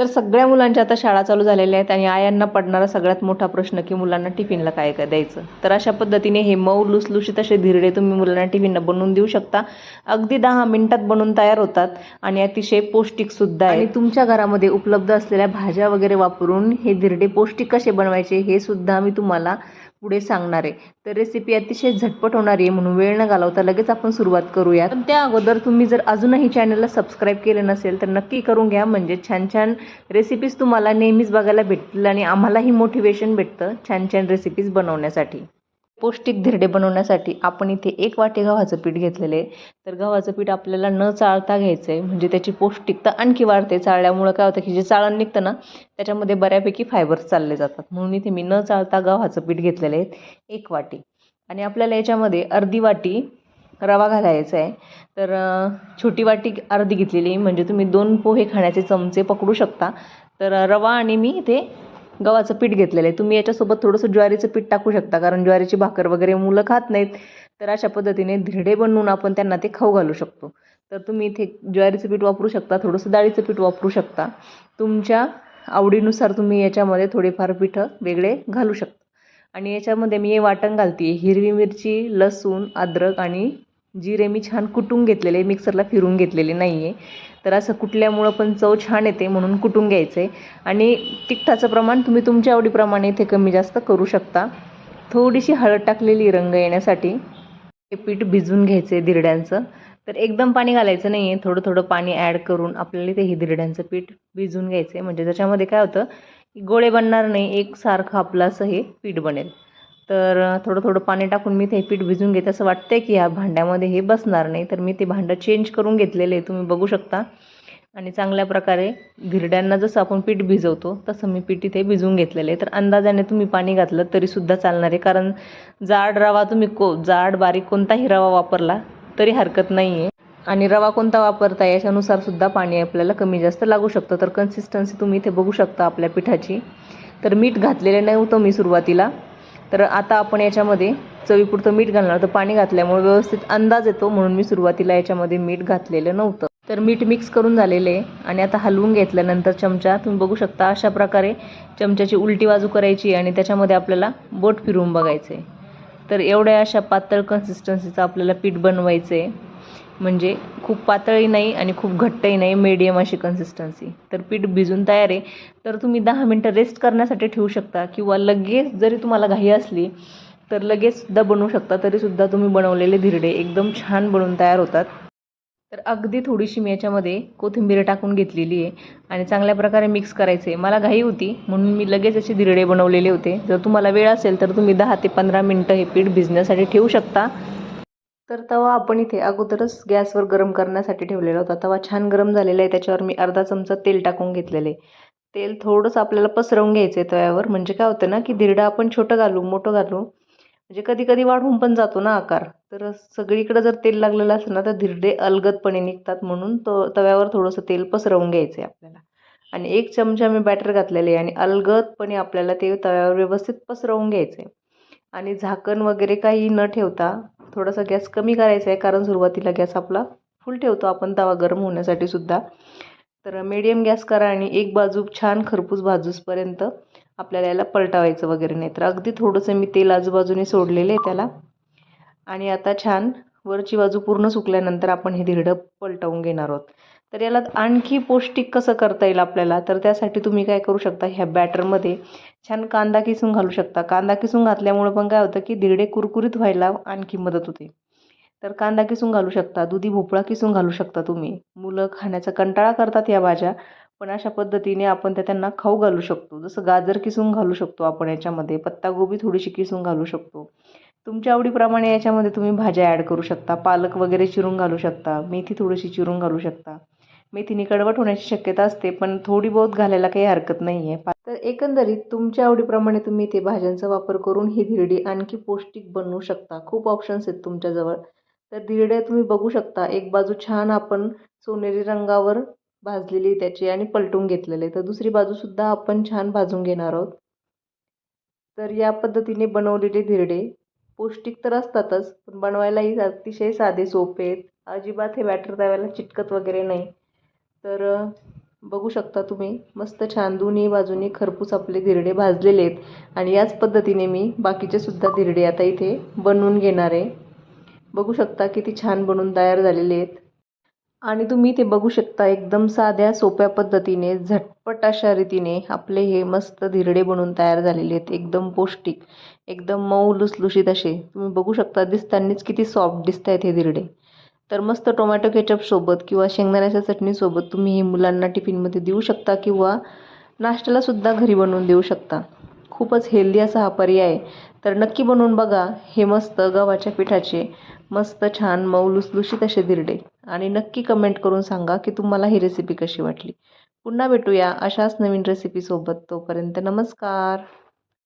तर सगळ्या मुलांच्या आता शाळा चालू झालेल्या आहेत आणि आयांना पडणारा सगळ्यात मोठा प्रश्न की मुलांना टिफिनला काय काय द्यायचं. तर अशा पद्धतीने हे मऊ लुसलुशीत असे धिरडे तुम्ही मुलांना टिफिनला बनवून देऊ शकता. अगदी दहा मिनिटात बनवून तयार होतात आणि अतिशय पौष्टिकसुद्धा आहे आणि तुमच्या घरामध्ये उपलब्ध असलेल्या भाज्या वगैरे वापरून हे धिरडे पौष्टिक कसे बनवायचे हे सुद्धा मी तुम्हाला पुढे सांगणार आहे. तर रेसिपी अतिशय झटपट होणार आहे म्हणून वेळ न घालवता लगेच आपण सुरुवात करूया पण त्या अगोदर तुम्ही जर अजूनही चॅनलला सबस्क्राईब केले नसेल तर नक्की करून घ्या. म्हणजे छान छान रेसिपीज तुम्हाला नेहमीच बघायला भेटतील आणि आम्हालाही मोटिवेशन भेटतं छान छान रेसिपीज बनवण्यासाठी. पौष्टिक धिरडे बनवण्यासाठी आपण इथे एक वाटी गव्हाचं पीठ घेतलेलं आहे. तर गव्हाचं पीठ आपल्याला न चाळता घ्यायचं आहे म्हणजे त्याची पौष्टिकता आणखी वाढते. चाळल्यामुळं काय होतं की जे चाळण निघतं ना त्याच्यामध्ये बऱ्यापैकी फायबर्स चालले जातात. म्हणून इथे मी न चाळता गव्हाचं पीठ घेतलेलं आहे. एक वाटी. आणि आपल्याला याच्यामध्ये अर्धी वाटी रवा घालायचा आहे. तर छोटी वाटी अर्धी घेतलेली म्हणजे तुम्ही दोन पोहे खाण्याचे चमचे पकडू शकता. तर रवा आणि मी इथे गव्हाचं पीठ घेतलेलं आहे. तुम्ही याच्यासोबत थोडंसं ज्वारीचं पीठ टाकू शकता कारण ज्वारीची भाकर वगैरे मुलं खात नाहीत. तर अशा पद्धतीने धिरडे बनवून आपण त्यांना ते खाऊ घालू शकतो. तर तुम्ही इथे ज्वारीचं पीठ वापरू शकता थोडंसं डाळीचं पीठ वापरू शकता. तुमच्या आवडीनुसार तुम्ही याच्यामध्ये थोडेफार पिठं वेगळे घालू शकता. आणि याच्यामध्ये मी हे वाटण घालते हिरवी मिरची लसूण अद्रक आणि जिरे मी छान कुटून घेतलेले मिक्सरला फिरून घेतलेले नाही आहे तर असं कुटल्यामुळं पण चव छान येते म्हणून कुटून घ्यायचं आहे आणि तिखटाचं प्रमाण तुम्ही तुमच्या आवडीप्रमाणे इथे कमी जास्त करू शकता. थोडीशी हळद टाकलेली रंग येण्यासाठी हे पीठ भिजवून घ्यायचं आहे दिरड्यांचं. तर एकदम पाणी घालायचं नाही आहे थोडं थोडं पाणी ॲड करून आपल्याला ते हे दिरड्यांचं पीठ भिजवून घ्यायचं आहे म्हणजे त्याच्यामध्ये काय होतं की गोळे बनणार नाही एकसारखं आपलं असं हे पीठ बनेल. तर थोडं थोडं पाणी टाकून मी ते पीठ भिजून घेते. असं वाटतं की ह्या भांड्यामध्ये हे बसणार नाही. तर मी ते भांडं चेंज करून घेतलेलं आहे. तुम्ही बघू शकता. आणि चांगल्या प्रकारे धिरड्यांना जसं आपण पीठ भिजवतो तसं मी पीठ इथे भिजवून घेतलेलं आहे. तर अंदाजाने तुम्ही पाणी घातलं तरीसुद्धा चालणार आहे. कारण जाड रवा तुम्ही को जाड बारीक कोणताही रवा वापरला तरी हरकत नाही आहे आणि रवा कोणता वापरता याच्यानुसार सुद्धा पाणी आपल्याला कमी जास्त लागू शकतं. तर कन्सिस्टन्सी तुम्ही इथे बघू शकता आपल्या पिठाची. तर मीठ घातलेलं नव्हतं मी सुरुवातीला. तर आता आपण याच्यामध्ये चवीपुरतं मीठ घालणार तर पाणी घातल्यामुळे व्यवस्थित अंदाज येतो म्हणून मी सुरुवातीला याच्यामध्ये मीठ घातलेलं नव्हतं. तर मीठ मिक्स करून झालेलं आहे आणि आता हलवून घेतल्यानंतर चमचा तुम्ही बघू शकता अशा प्रकारे चमच्याची उलटी बाजू करायची आणि त्याच्यामध्ये आपल्याला बोट फिरवून बघायचं. आहे तर एवढ्या अशा पातळ कन्सिस्टन्सीचं आपल्याला पीठ बनवायचं आहे म्हणजे खूप पातळही नाही आणि खूप घट्टही नाही मीडियम अशी कन्सिस्टन्सी तर पीठ भिजून तयार आहे. तर तुम्ही दहा मिनटं रेस्ट करण्यासाठी ठेवू शकता किंवा लगेच जरी तुम्हाला घाई असली तर लगेचसुद्धा बनवू शकता. तरीसुद्धा तुम्ही बनवलेले धिरडे एकदम छान बनवून तयार होतात. तर अगदी थोडीशी मी याच्यामध्ये कोथिंबीर टाकून घेतलेली आहे आणि चांगल्या प्रकारे मिक्स करायचे मला घाई होती म्हणून मी लगेच असे धिरडे बनवलेले होते. जर तुम्हाला वेळ असेल तर तुम्ही दहा ते पंधरा मिनटं हे पीठ भिजण्यासाठी ठेवू शकता. तर तवा आपण इथे अगोदरच गॅसवर गरम करण्यासाठी ठेवलेला होता. तवा छान गरम झालेला आहे. त्याच्यावर मी अर्धा चमचा तेल टाकून घेतलेले तेल थोडंसं आपल्याला पसरवून घ्यायचं आहे तव्यावर. म्हणजे काय होतं ना की धिरडा आपण छोटं घालू मोठं घालू म्हणजे कधी कधी वाढून पण जातो ना आकार. तर सगळीकडे जर तेल लागलेलं असेल ना तर धिरडे अलगदपणे निघतात म्हणून तो तव्यावर थोडंसं तेल पसरवून घ्यायचं आहे आपल्याला. आणि एक चमचा मी बॅटर घातलेले आहे आणि अलगदपणे आपल्याला ते तव्यावर व्यवस्थित पसरवून घ्यायचं आहे आणि झाकण वगैरे काही न ठेवता थोडासा गॅस कमी करायचा आहे कारण सुरुवातीला गॅस आपला फुल ठेवतो आपण तवा गरम होण्यासाठी सुद्धा. तर मीडियम गॅस करा आणि एक बाजू छान खरपूस भाजूसपर्यंत आपल्याला याला पलटावायचं वगैरे नाही. तर अगदी थोडंसं मी तेल आजूबाजूने सोडलेलं आहे त्याला. आणि आता छान वरची बाजू पूर्ण सुकल्यानंतर आपण हे धिरडं पलटवून घेणार आहोत. तर याला आणखी पौष्टिक कसं करता येईल आपल्याला? तर त्यासाठी तुम्ही काय करू शकता ह्या बॅटरमध्ये छान कांदा किसून घालू शकता. कांदा किसून घातल्यामुळं पण काय होतं की दिरडे कुरकुरीत व्हायला आणखी मदत होते. तर कांदा किसून घालू शकता दुधी भोपळा किसून घालू शकता तुम्ही. मुलं खाण्याचा कंटाळा करतात या भाज्या पण अशा पद्धतीने आपण त्या त्यांना खाऊ घालू शकतो. जसं गाजर किसून घालू शकतो आपण याच्यामध्ये पत्तागोबी थोडीशी किसून घालू शकतो. तुमच्या आवडीप्रमाणे याच्यामध्ये तुम्ही भाज्या ॲड करू शकता पालक वगैरे चिरून घालू शकता मेथी थोडीशी चिरून घालू शकता. मेथीने कडवट होण्याची शक्यता असते पण थोडी बहुत घालायला काही हरकत नाही आहे तर एकंदरीत तुमच्या आवडीप्रमाणे तुम्ही ते भाज्यांचा वापर करून ही धिरडी आणखी पौष्टिक बनवू शकता. खूप ऑप्शन्स आहेत तुमच्याजवळ. तर धिरड्या तुम्ही बघू शकता. एक बाजू छान आपण सोनेरी रंगावर भाजलेली त्याची आणि पलटून घेतलेले तर दुसरी बाजूसुद्धा आपण छान भाजून घेणार आहोत. तर या पद्धतीने बनवलेले धिरडे पौष्टिक तर असतातच पण बनवायलाही अतिशय साधे सोपे आहेत. अजिबात हे बॅटर तव्याला चिटकत वगैरे नाही. तर बघू शकता तुम्ही मस्त छान दोन्ही बाजूनी खरपूस आपले धिरडे भाजलेले आहेत. आणि याच पद्धतीने मी बाकीचे सुद्धा धिरडे आता इथे बनवून घेणार आहे. बघू शकता किती छान बनवून तयार झालेले आहेत. आणि तुम्ही ते बघू शकता एकदम साध्या सोप्या पद्धतीने झटपट अशा रीतीने आपले हे मस्त धिरडे बनून तयार झालेले आहेत. एकदम पौष्टिक एकदम मऊ लुसलुशीत असे. तुम्ही बघू शकता दिसतानीच किती सॉफ्ट दिसत आहेत हे धिरडे. तर मस्त टोमॅटो केचपसोबत किंवा शेंगदाण्याच्या चटणीसोबत तुम्ही हे मुलांना टिफिनमध्ये देऊ शकता किंवा नाश्त्यालासुद्धा घरी बनवून देऊ शकता. खूपच हेल्दी असा हा पर्याय आहे. तर नक्की बनवून बघा. हे मस्त गव्हाच्या पिठाचे मस्त छान मऊ लुसलुशीत असे दिरडे. आणि नक्की कमेंट करून सांगा की तुम्हाला ही रेसिपी कशी वाटली. पुन्हा भेटूया अशाच नवीन रेसिपीसोबत तोपर्यंत नमस्कार.